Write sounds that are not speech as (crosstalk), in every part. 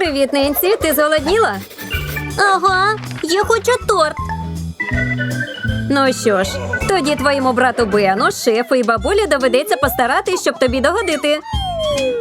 Привіт, Ненсі, ти зголодніла? Ага, я хочу торт. Ну що ж, тоді твоєму брату Бену, шефу і бабулі доведеться постаратись, щоб тобі догодити.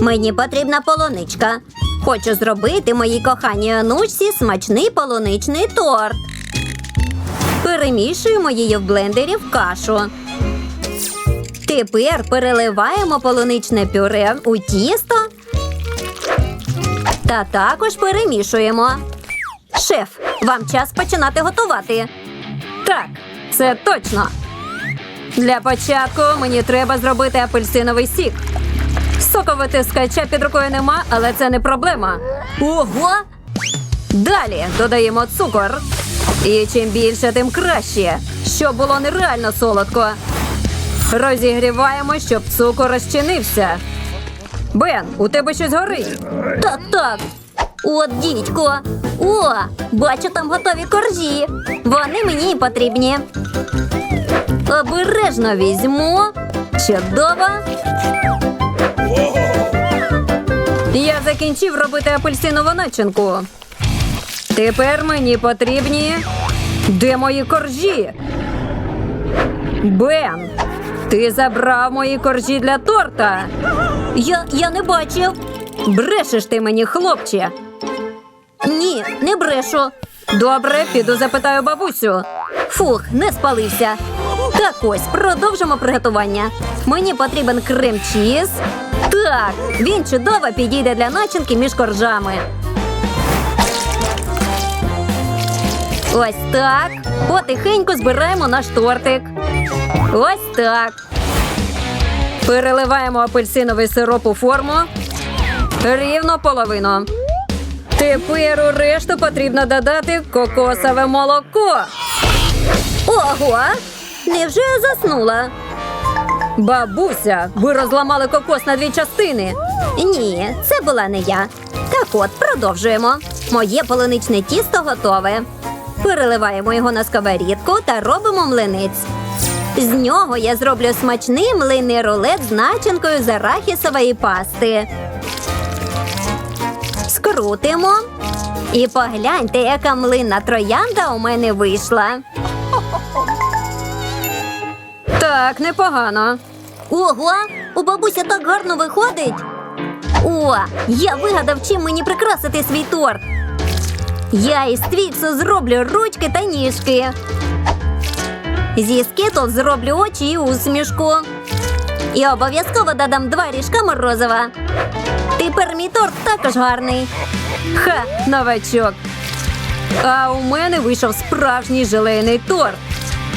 Мені потрібна полуничка. Хочу зробити моїй коханій онучці смачний полуничний торт. Перемішуємо її в блендері в кашу. Тепер переливаємо полуничне пюре у тісто та також перемішуємо. Шеф, вам час починати готувати. Так, це точно. Для початку мені треба зробити апельсиновий сік. Соковитискача під рукою нема, але це не проблема. Ого! Далі додаємо цукор. І чим більше, тим краще, щоб було нереально солодко. Розігріваємо, щоб цукор розчинився. Бен, у тебе щось горить. Так, так. От дідько. О, бачу там готові коржі. Вони мені і потрібні. Обережно візьму. Чудово. Я закінчив робити апельсинову начинку. Тепер мені потрібні. Де мої коржі? Бен, ти забрав мої коржі для торта. Я, я не бачив. Брешеш ти мені, хлопче. Ні, не брешу. Добре, піду запитаю бабусю. Фух, не спалився. Так ось, продовжимо приготування. Мені потрібен крем-чіз. Так, він чудово підійде для начинки між коржами. Ось так. Потихеньку збираємо наш тортик. Ось так. Переливаємо апельсиновий сироп у форму. Рівно половину. Тепер у решту потрібно додати кокосове молоко. Ого! Невже я заснула? Бабуся, ви розламали кокос на дві частини. Ні, це була не я. Так от, продовжуємо. Моє полуничне тісто готове. Переливаємо його на сковорідку та робимо млинець. З нього я зроблю смачний млинний рулет з начинкою з арахісової пасти. Скрутимо. І погляньте, яка млинна троянда у мене вийшла. Так, непогано. Ого, у бабуся так гарно виходить. О, я вигадав, чим мені прикрасити свій торт. Я із твіксу зроблю ручки та ніжки. Зі скітл зроблю очі і усмішку. І обов'язково додам два ріжка морозива. Тепер мій торт також гарний. Ха, новачок. А у мене вийшов справжній желейний торт.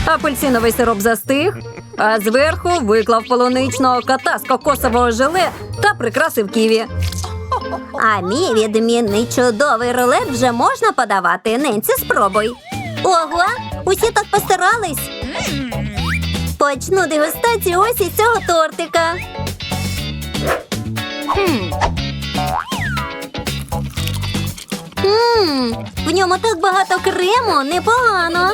Апельсиновий сироп застиг, а зверху виклав полуничного кота з кокосового желе та прикрасив ківі. А мій відмінний чудовий рулет вже можна подавати. Ненці, спробуй. Ого, Почну дегустацію ось із цього тортика. Ммм, в ньому так багато крему, непогано.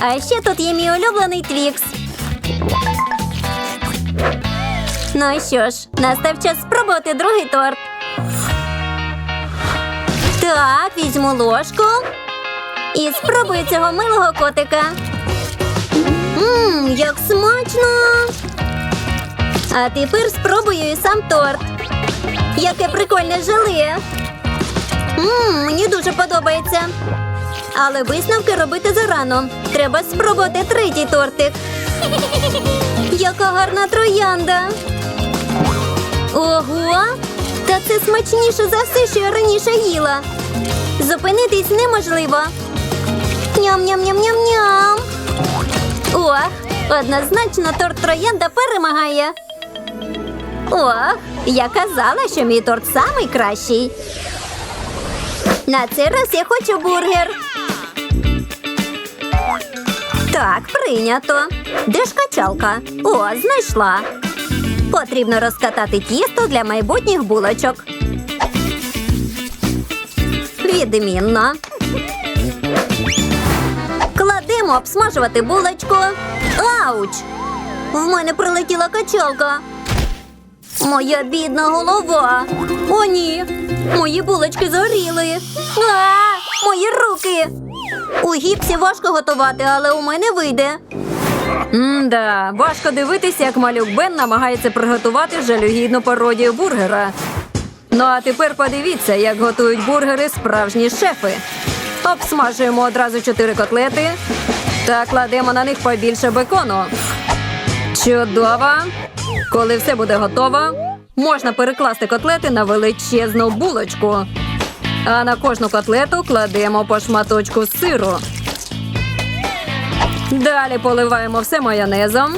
А ще тут є мій улюблений твікс. Ну що ж, настав час спробувати другий торт. Так, візьму ложку і спробую цього милого котика. Ммм, як смачно! А тепер спробую і сам торт. Яке прикольне желе. Ммм, мені дуже подобається. Але висновки робити зарано. Треба спробувати третій тортик. Яка гарна троянда. Ого! Та це смачніше за все, що я раніше їла. Зупинитись неможливо. Ням-ням-ням-ням-ням. Однозначно торт троянда перемагає. Ох, я казала, що мій торт самий кращий. На цей раз я хочу бургер. Так, прийнято. Де ж качалка? О, знайшла. Потрібно розкатати тісто для майбутніх булочок. Відмінно. Кладемо обсмажувати булочку. Ауч! В мене прилетіла качалка. Моя бідна голова. О, ні. Мої булочки згоріли. А, мої руки. У гіпсі важко готувати, але у мене вийде. М-да, важко дивитися, як малюк Бен намагається приготувати жалюгідну пародію бургера. Ну а тепер подивіться, як готують бургери справжні шефи. Обсмажуємо одразу чотири котлети та кладемо на них побільше бекону. Чудово! Коли все буде готово, можна перекласти котлети на величезну булочку. А на кожну котлету кладемо по шматочку сиру. Далі поливаємо все майонезом.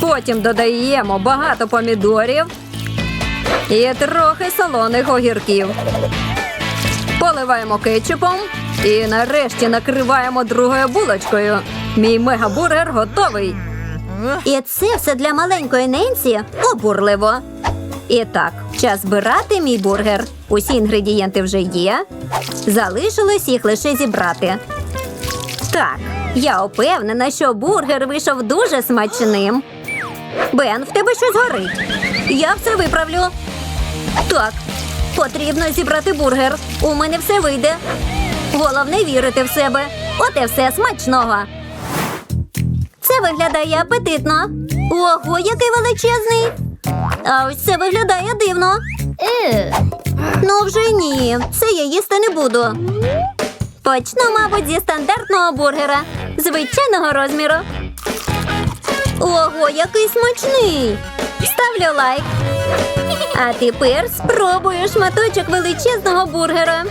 Потім додаємо багато помідорів і трохи солоних огірків. Поливаємо кетчупом і нарешті накриваємо другою булочкою. Мій мегабургер готовий. І це все для маленької Ненсі обурливо. І так, час збирати мій бургер. Усі інгредієнти вже є. Залишилось їх лише зібрати. Так, я упевнена, що бургер вийшов дуже смачним. Бен, в тебе щось горить. Я все виправлю. Так, потрібно зібрати бургер. У мене все вийде. Головне вірити в себе. От і все смачного. Це виглядає апетитно. Ого, який величезний. А ось це виглядає дивно. Ну вже ні, це я їсти не буду. Почну, мабуть, зі стандартного бургера, звичайного розміру. Ого, який смачний! Ставлю лайк. А тепер спробую шматочок величезного бургера.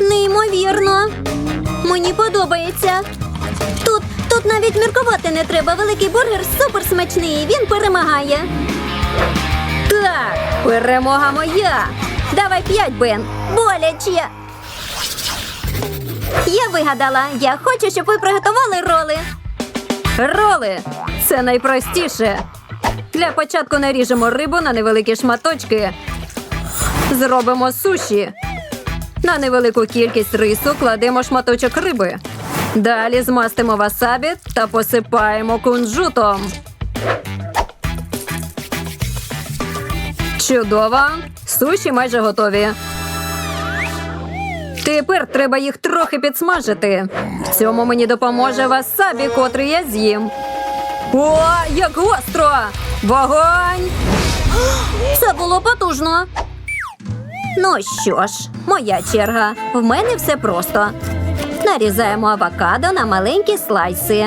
Неймовірно. Мені подобається. Тут, тут навіть міркувати не треба. Великий бургер супер смачний. Він перемагає. Так, перемога моя. Давай п'ять, Бен. Боляче. Я вигадала. Я хочу, щоб ви приготували роли. Роли це найпростіше. Для початку наріжемо рибу на невеликі шматочки. Зробимо суші. На невелику кількість рису кладемо шматочок риби. Далі змастимо васабі та посипаємо кунжутом. Чудово! Суші майже готові. Тепер треба їх трохи підсмажити. В цьому мені допоможе васабі, котрий я з'їм. О, як гостро! Вогонь! (gasps) Це було потужно. Ну що ж, моя черга. В мене все просто. Нарізаємо авокадо на маленькі слайси.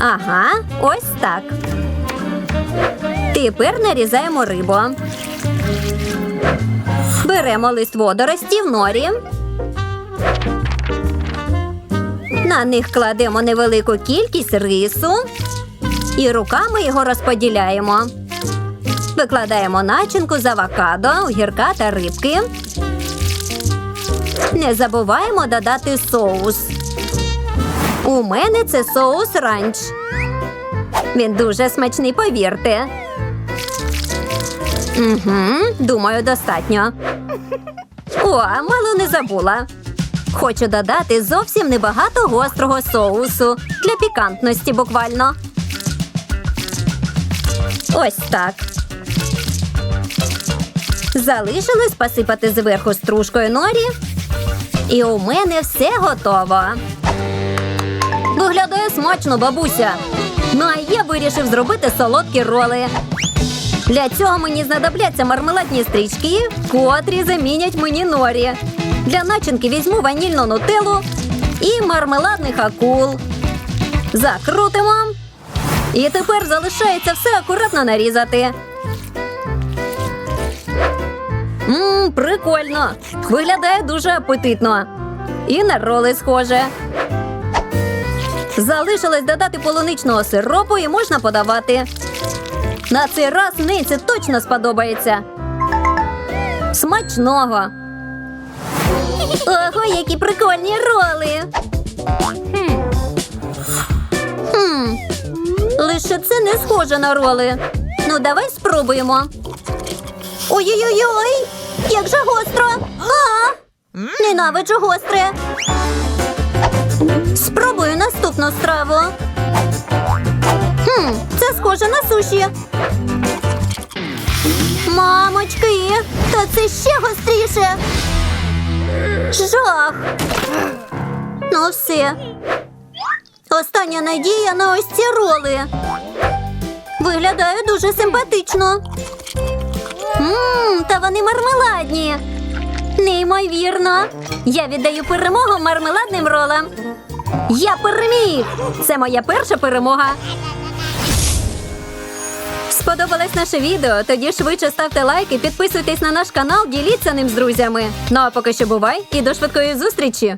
Ага, ось так. Тепер нарізаємо рибу. Беремо лист водорості в норі. На них кладемо невелику кількість рису і руками його розподіляємо. Викладаємо начинку з авокадо, огірка та рибки. Не забуваємо додати соус. У мене це соус ранч. Він дуже смачний, повірте. Угу, думаю, достатньо. О, мало не забула. Хочу додати зовсім небагато гострого соусу для пікантності буквально. Ось так. Залишилось посипати зверху стружкою норі. І у мене все готово. Виглядає смачно, бабуся. Ну а я вирішив зробити солодкі роли. Для цього мені знадобляться мармеладні стрічки, котрі замінять мені норі. Для начинки візьму ванільну нутеллу і мармеладних акул. Закрутимо. І тепер залишається все акуратно нарізати. Прикольно. Виглядає дуже апетитно. І на роли схоже. Залишилось додати полуничного сиропу і можна подавати. На цей раз Ненсі точно сподобається. Смачного. Ого, які прикольні роли. Хм. Лише це не схоже на роли. Ну, давай спробуємо. Ой-ой-ой! Як же гостро! А! Ненавиджу гостре. Спробую наступну страву. Це схоже на суші. Мамочки, та це ще гостріше. Жах. Ну все. Остання надія на ось ці роли. Виглядає дуже симпатично. Ммм, та вони мармеладні. Неймовірно. Я віддаю перемогу мармеладним ролам. Я переміг! Це моя перша перемога. Сподобалось наше відео? Тоді швидше ставте лайки, підписуйтесь на наш канал, діліться ним з друзями. Ну а поки що бувай і до швидкої зустрічі!